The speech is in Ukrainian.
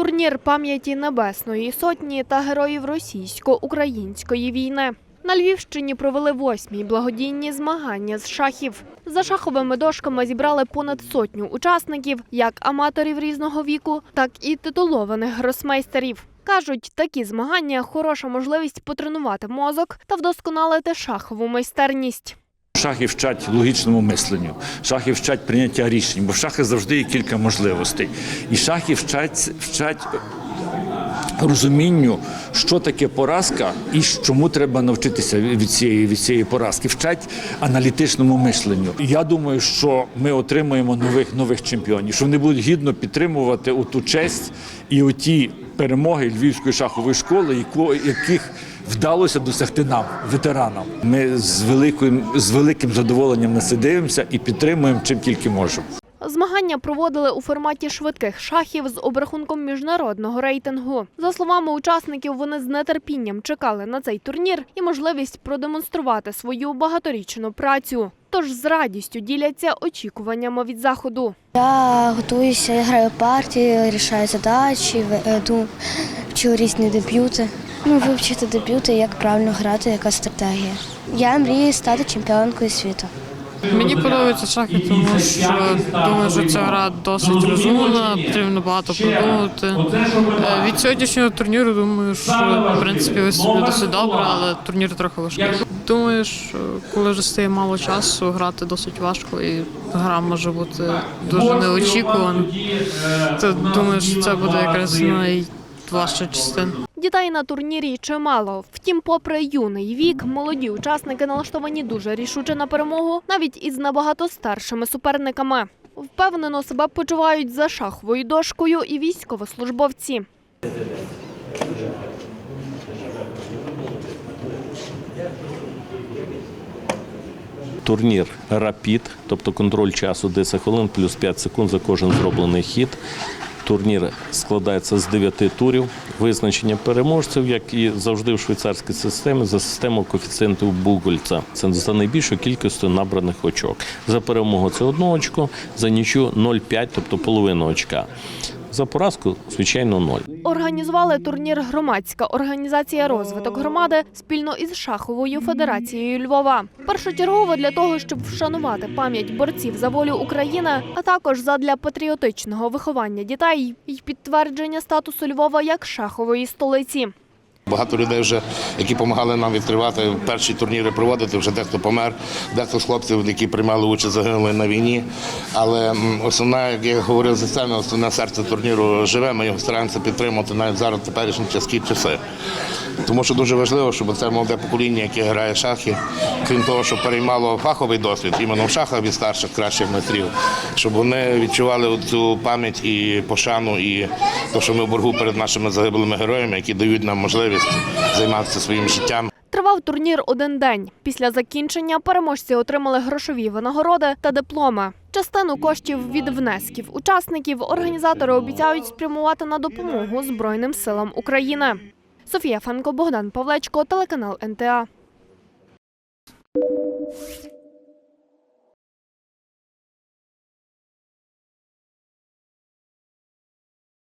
Турнір пам'яті Небесної Сотні та героїв російсько-української війни. На Львівщині провели восьмі благодійні змагання з шахів. За шаховими дошками зібрали понад сотню учасників, як аматорів різного віку, так і титулованих гросмейстерів. Кажуть, такі змагання хороша можливість потренувати мозок та вдосконалити шахову майстерність. Шахи вчать логічному мисленню, шахи вчать прийняття рішень, бо в шахи завжди є кілька можливостей. І шахи вчать, вчать розумінню, що таке поразка і чому треба навчитися від цієї, від цієї поразки. Вчать аналітичному мисленню. Я думаю, що ми отримаємо нових нових чемпіонів, що вони будуть гідно підтримувати ту честь і оті перемоги Львівської шахової школи, яких вдалося досягти нам, ветеранам. Ми з великим, з великим задоволенням на це дивимося і підтримуємо чим тільки можемо. Змагання проводили у форматі швидких шахів з обрахунком міжнародного рейтингу. За словами учасників, вони з нетерпінням чекали на цей турнір і можливість продемонструвати свою багаторічну працю. Тож з радістю діляться очікуваннями від заходу. Я готуюся, я граю партії, рішаю задачі, веду, вчу різні дебюти. Ну, вивчити дебюти, як правильно грати, яка стратегія. Я мрію стати чемпіонкою світу. Мені подобаються шахи, тому що думаю, що ця гра досить розумна, потрібно багато продумати. Е, Від сьогоднішнього турніру думаю, що в принципі виступлю досить добре, але турнір трохи важкий. Думаю, що коли вже стає мало часу, грати досить важко і гра може бути дуже неочікувана. То думаю, що це буде якраз найважча частина. Дітей на турнірі чимало. Втім, попри юний вік, молоді учасники налаштовані дуже рішуче на перемогу, навіть із набагато старшими суперниками. Впевнено себе почувають за шаховою дошкою і військовослужбовці. Турнір Рапід, тобто контроль часу 10 хвилин плюс 5 секунд за кожен зроблений хід. Турнір складається з 9 турів. Визначення переможців, як і завжди в швейцарській системі, за системою коефіцієнтів Бугольца. Це за найбільшою кількістю набраних очок. За перемогу це одне очко, за нічю 0,5, тобто половину очка. За поразку, звичайно, 0. Організували турнір громадська організація розвиток громади спільно із шаховою федерацією Львова. Першочергово для того, щоб вшанувати пам'ять борців за волю України, а також задля патріотичного виховання дітей і підтвердження статусу Львова як шахової столиці. Багато людей вже, які допомагали нам відкривати перші турніри проводити, вже дехто помер, дехто з хлопців, які приймали участь, загинули на війні. Але основна, як я говорив за сцени, основне серце турніру живе. Ми його стараємося підтримувати навіть зараз теперішні тяжкі часи. Тому що дуже важливо, щоб це молоде покоління, яке грає шахи, крім того, що переймало фаховий досвід іменно в шахах від старших кращих майстрів, щоб вони відчували цю пам'ять і пошану, і те, що ми в боргу перед нашими загиблими героями, які дають нам можливість займатися своїм життям. Тривав турнір один день. Після закінчення переможці отримали грошові винагороди та дипломи. Частину коштів від внесків учасників організатори обіцяють спрямувати на допомогу Збройним силам України. Софія Фенко, Богдан Павлечко, телеканал НТА.